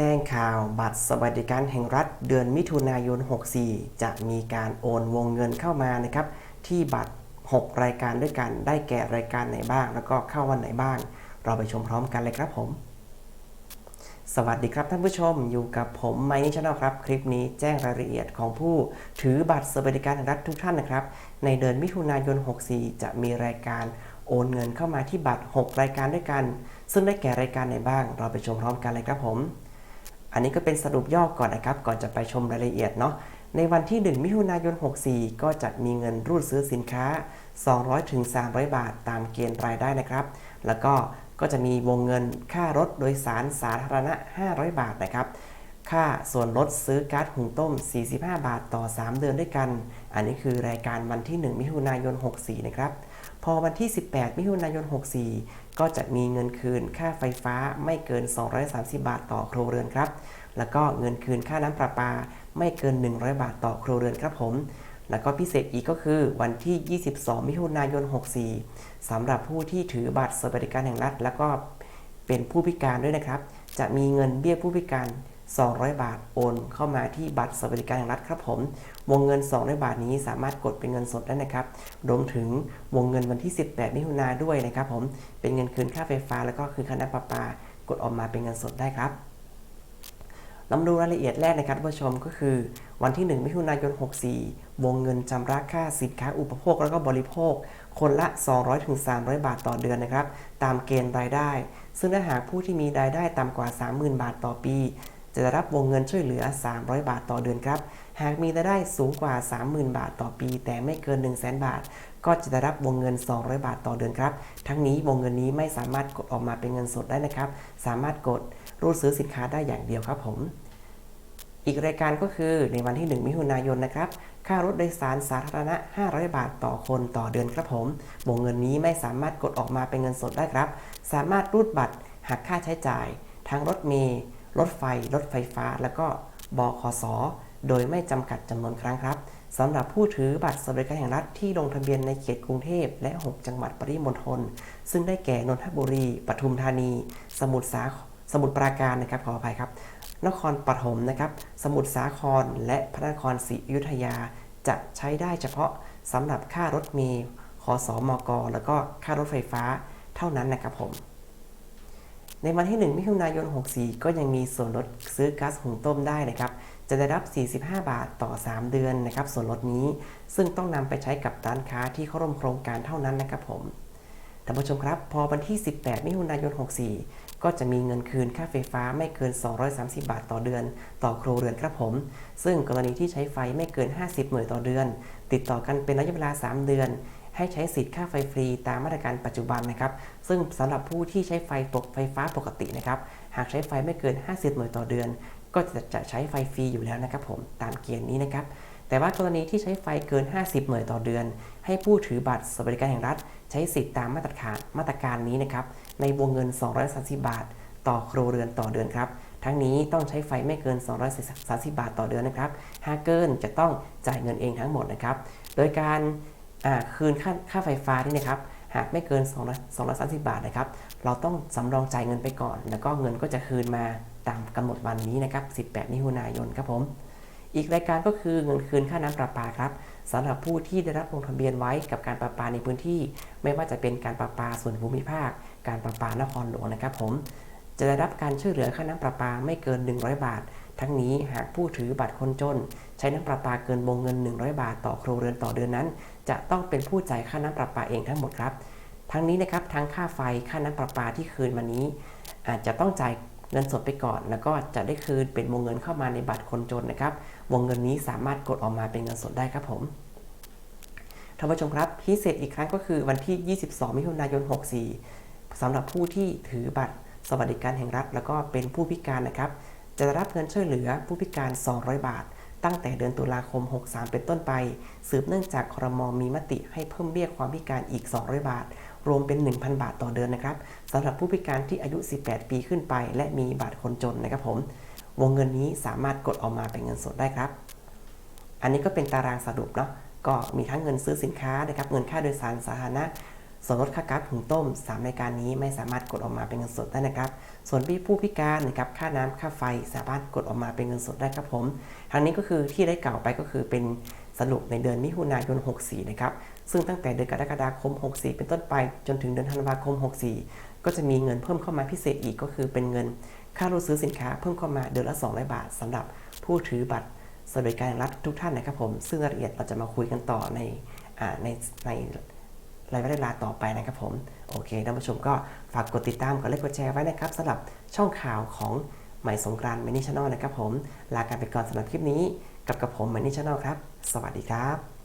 แจ้งข่าวบัตรสวัสดิการแห่งรัฐเดือนมิถุนายน 64 จะมีการโอนวงเงินเข้ามานะครับ ที่บัตร 6 รายการด้วยกันได้แก่รายการไหนบ้าง แล้วก็เข้าวันไหนบ้าง เราไปชมพร้อมกันเลยครับผม สวัสดีครับท่านผู้ชมอยู่กับผมไมค์นิชแนลครับ คลิปนี้แจ้งรายละเอียดของผู้ถือบัตรสวัสดิการแห่งรัฐทุกท่านนะครับ ในเดือนมิถุนายน 64 จะมีรายการโอนเงินเข้ามาที่บัตร 6 รายการด้วยกัน ซึ่งได้แก่รายการไหนบ้าง เราไปชมพร้อมกันเลยครับผม อันนี้ก็เป็นสรุปย่อก่อนนะครับ ก่อนจะไปชมรายละเอียดเนาะ ในวันที่ 1 มิถุนายน 64 ก็จะมีเงินรูดซื้อสินค้า 200ถึง300 บาทตามเกณฑ์รายได้นะครับ แล้วก็ก็จะมีวงเงินค่ารถโดยสารสาธารณะ 500 บาทนะครับ ค่าส่วนลดซื้อก๊าซหุงต้ม 45 บาทต่อ 3 เดือนด้วยกัน อันนี้คือรายการวันที่ 1 มิถุนายน 64 นะครับ พอวันที่ 18 มิถุนายน 64 ก็จะมีเงินคืนค่าไฟฟ้าไม่เกิน 230 บาทต่อครัวเรือนครับ แล้วก็เงินคืนค่าน้ำประปาไม่เกิน 100 บาทต่อครัวเรือนครับผม แล้วก็พิเศษอีกก็คือวันที่ 22 มิถุนายน 64สำหรับผู้ที่ถือบัตรสวัสดิการแห่งรัฐ แล้วก็เป็นผู้พิการด้วยนะครับ จะมีเงินเบี้ยผู้พิการ 200 บาทโอนเข้ามาที่บัตรสวัสดิการแห่งรัฐครับผม วงเงิน 200 บาทนี้สามารถกดเป็นเงินสดได้นะครับ รวมถึงวงเงินวันที่ 18 มิถุนาด้วยนะครับผม เป็นเงินคืนค่าไฟฟ้าแล้วก็คืนค่าน้ำประปา กดออกมาเป็นเงินสดได้ครับลำดูรายละเอียดแรกนะครับท่านผู้ชมก็คือ วันที่ 1 มิถุนายน 64 วงเงินจำระค่าสินค้าอุปโภคแล้วก็บริโภค คนละ 200-300 บาทต่อเดือนนะครับ ตามเกณฑ์รายได้ ซึ่งถ้าหากผู้ที่มีรายได้ต่ำกว่า 30,000 บาทต่อปี จะได้รับวงเงินช่วยเหลือ 300 บาทต่อเดือนครับ หากมีรายได้สูงกว่า 30,000 บาทต่อปี แต่ไม่เกิน 100,000 บาท ก็จะได้รับวงเงิน 200 บาทต่อเดือนครับ ทั้งนี้วงเงินนี้ไม่สามารถกดออกมาเป็นเงินสดได้นะครับ สามารถกดรูดซื้อสินค้าได้อย่างเดียวครับผม อีกรายการก็คือในวันที่ 1 มิถุนายนนะครับค่ารถโดยสารสาธารณะ 500 บาทต่อคนต่อเดือนครับผม วงเงินนี้ไม่สามารถกดออกมาเป็นเงินสดได้ครับ สามารถรูดบัตรหักค่าใช้จ่าย ทั้งรถเมล์ รถไฟ รถไฟฟ้า แล้วก็บขสโดยไม่จำกัดจำนวนครั้งครับสำหรับผู้ถือบัตรสวัสดิการแห่งรัฐที่ลงทะเบียนในเขตกรุงเทพและ 6 จังหวัดปริมณฑลซึ่งได้แก่นนทบุรี ปทุมธานี สมุทรสาสมุทรปราการนะครับขออภัยครับ นครปฐมนะครับ สมุทรสาครและพระนครศรีอยุธยา จะใช้ได้เฉพาะสำหรับค่ารถเมล์ขอสอมกแล้วก็ค่ารถไฟฟ้าเท่านั้นนะครับผม ในวันที่ 1 มิถุนายน 64 ก็ยังมีส่วนลดซื้อก๊าซหุงต้มได้นะครับ จะได้รับ 45 บาทต่อ 3 เดือนนะครับ ส่วนลดนี้ซึ่งต้องนำไปใช้กับร้านค้าที่เข้าร่วมโครงการเท่านั้นนะครับผมท่านผู้ชมครับพอวันที่ 18 มิถุนายน 64 ก็จะมีเงินคืนค่าไฟฟ้าไม่เกิน 230 บาทต่อเดือน ต่อครัวเรือนครับผม ซึ่งกรณีที่ใช้ไฟไม่เกิน 50 หน่วยต่อเดือน ติดต่อกันเป็นระยะเวลา 3 เดือน ให้ใช้สิทธิ์ค่าไฟฟรีตามมาตรการปัจจุบันนะครับ ซึ่งสำหรับผู้ที่ใช้ไฟปกไฟฟ้าปกตินะครับ หากใช้ไฟไม่เกิน 50 หน่วยต่อเดือน ก็จะจะใช้ไฟฟรีอยู่แล้วนะครับผมตามเกณฑ์นี้นะครับ แต่ว่ากรณีที่ใช้ไฟเกิน 50 หน่วยต่อเดือน ให้ผู้ถือบัตรสวัสดิการแห่งรัฐ ใช้สิทธิ์ตามมาตรการมาตรการนี้นะครับในวงเงิน 230 บาท ต่อครัวเรือนต่อเดือนครับทั้งนี้ต้องใช้ไฟไม่เกิน 230 บาทต่อเดือนนะครับ หากเกินจะต้องจ่ายเงินเองทั้งหมดนะครับ โดยการ คืนค่าค่าไฟฟ้านี่นะครับหากไม่เกิน200 230 บาทนะครับ เราต้องสำรองจ่ายเงินไปก่อน แล้วก็เงินก็จะคืนมาตามกำหนดวันนี้นะครับ 18 มิถุนายนครับผม อีกรายการก็คือเงินคืนค่าน้ำประปาครับสำหรับผู้ที่ได้รับลงทะเบียนไว้กับการประปาในพื้นที่ ไม่ว่าจะเป็นการประปาส่วนภูมิภาค การประปานครหลวงนะครับผม จะได้รับการช่วยเหลือค่าน้ำประปาไม่เกิน 100 บาท ทั้งนี้หากผู้ถือบัตรคนจน ใช้น้ำประปาเกินวงเงิน 100 บาทต่อครัวเรือนต่อเดือนนั้น จะต้องเป็นผู้จ่ายค่าน้ำประปาเองทั้งหมดครับ ทั้งนี้นะครับทั้งค่าไฟค่าน้ำประปาที่คืนมานี้ อาจจะต้องจ่ายเงินสดไปก่อน แล้วก็จะได้คืนเป็นวงเงินเข้ามาในบัตรคนจนนะครับ วงเงินนี้สามารถกดออกมาเป็นเงินสดได้ครับผมท่านผู้ชมครับพิเศษอีกครั้งก็คือวันที่ 22 มิถุนายน 64สำหรับผู้ที่ถือบัตรสวัสดิการแห่งรัฐ แล้วก็เป็นผู้พิการนะครับ จะได้รับเงินช่วยเหลือผู้พิการ 200 บาท ตั้งแต่เดือนตุลาคม 63 เป็นต้นไป สืบเนื่องจากครมมีมติให้เพิ่มเบี้ยความพิการอีก 200 บาท รวมเป็น 1,000 บาทต่อเดือนนะครับสำหรับผู้พิการที่อายุ 18 ปีขึ้นไป และมีบัตรคนจนนะครับผม วงเงินนี้สามารถกดออกมาเป็นเงินสดได้ครับ อันนี้ก็เป็นตารางสรุปเนาะก็มีทั้งเงินซื้อสินค้านะครับเงินค่าโดยสารสาธารณะ ส่วนลดค่าก๊าซหุงต้ม 3 รายการนี้ไม่สามารถกดออกมาเป็นเงินสดได้นะครับ ส่วนผู้พิการนะครับค่าน้ำค่าไฟสามารถกดออกมาเป็นเงินสดได้ครับผมทางนี้ก็คือที่ได้กล่าวไปก็คือเป็นสรุปในเดือนมิถุนายน 64 นะครับ ซึ่งตั้งแต่เดือนกรกฎาคม 64 เป็นต้นไป จนถึงเดือนธันวาคม 64 ก็จะมีเงินเพิ่มเข้ามาพิเศษอีกก็คือเป็นเงิน ค่ารูซื้อสินค้าเพิ่มเข้ามาเดือนละ 200 บาทสำหรับผู้ถือบัตรสวัสดิการรัฐทุกท่านนะครับผม ซึ่งรายละเอียดเราจะมาคุยกันต่อในในใน รายเวลาต่อไปนะครับผม โอเคท่านผู้ชมก็ฝากกดติดตามกดไลค์กดแชร์ไว้นะครับสำหรับช่องข่าวของใหม่สงกรานต์มินิชแนลนะครับผม ลากันไปก่อนสำหรับคลิปนี้ กับกับผมมินิชแนลครับ สวัสดีครับ